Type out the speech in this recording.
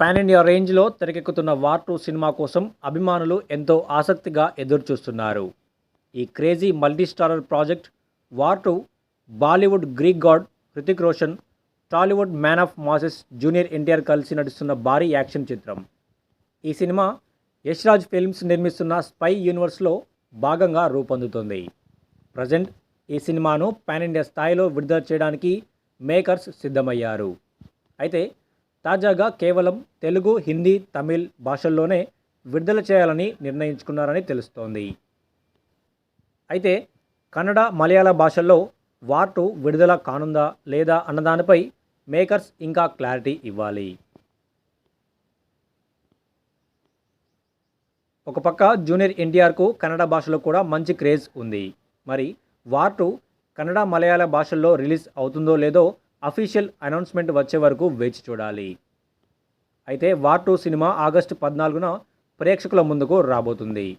Pan India రేంజ్లో తెరకెక్కుతున్న war two cinema కోసం అభిమానులు ఎంతో ఆసక్తిగా ఎదురుచూస్తున్నారు. ఈ crazy multi starrer project War two Bollywood Greek god Hrithik Roshan Tollywood man of masses junior NTR కలిసి నటిస్తున్న భారీ యాక్షన్ చిత్రం. ఈ సినిమా యశ్రాజ్ ఫిల్మ్స్ నిర్మిస్తున్న స్పై యూనివర్స్లో భాగంగా రూపొందుతుంది. ప్రజెంట్ ఈ సినిమాను పాన్ ఇండియా స్థాయిలో విడుదల చేయడానికి మేకర్స్ సిద్ధమయ్యారు. అయితే తాజాగా కేవలం తెలుగు హిందీ తమిళ్ భాషల్లోనే విడుదల చేయాలని నిర్ణయించుకున్నారని తెలుస్తోంది. అయితే కన్నడ మలయాళ భాషల్లో వార్ టూ విడుదల కానుందా లేదా అన్నదానిపై మేకర్స్ ఇంకా క్లారిటీ ఇవ్వాలి. ఒక పక్క జూనియర్ ఎన్టీఆర్కు కన్నడ భాషలో కూడా మంచి క్రేజ్ ఉంది. మరి వార్ టూ కన్నడ మలయాళ భాషల్లో రిలీజ్ అవుతుందో లేదో అఫీషియల్ అనౌన్స్మెంట్ వచ్చే వరకు వేచి చూడాలి. అయితే వార్ టూ సినిమా ఆగస్టు పద్నాలుగున ప్రేక్షకుల ముందుకు రాబోతుంది.